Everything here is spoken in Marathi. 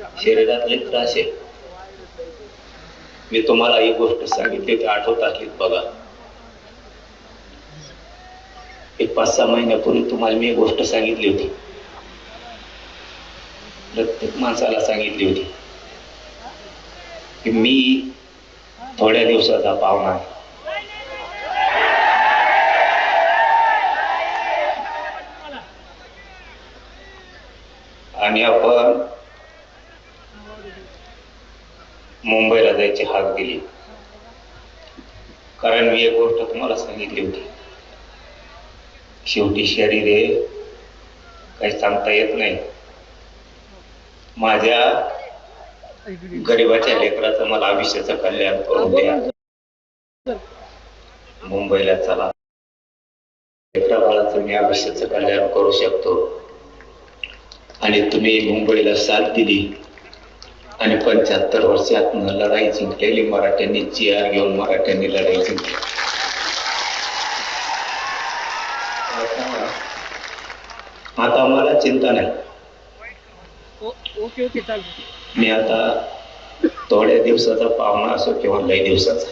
शरीरात लई त्रास आहे मी तुम्हाला ही गोष्ट सांगितली होती आठवत असली बघा. एक पाच सहा महिन्यापूर्वी तुम्हाला मी एक गोष्ट सांगितली होती. प्रत्येक माणसाला सांगितली होती की मी थोड्या दिवसाचा पाहुणा आहे. आणि आपण मुंबईला जायची हाक दिली. कारण मी एक गोष्ट तुम्हाला सांगितली होती. शेवटी शरीर हे काही सांगता येत नाही. माझ्या गरिबाच्या लेकराचं मला आयुष्याचं कल्याण करून द्या. मुंबईला चला. लेकरा बाळाचं मी आयुष्याचं कल्याण करू शकतो. आणि तुम्ही मुंबईला साथ दिली. आणि पंच्याहत्तर वर्षात लढाई जिंकलेली मराठ्यांनी चिआर घेऊन मराठ्यांनी लढाई जिंकली आता- आता मला चिंता नाही. ओके ओके चालतं मी आता थोड्या दिवसाचा पाहुणा असो किंवा लई दिवसाचा.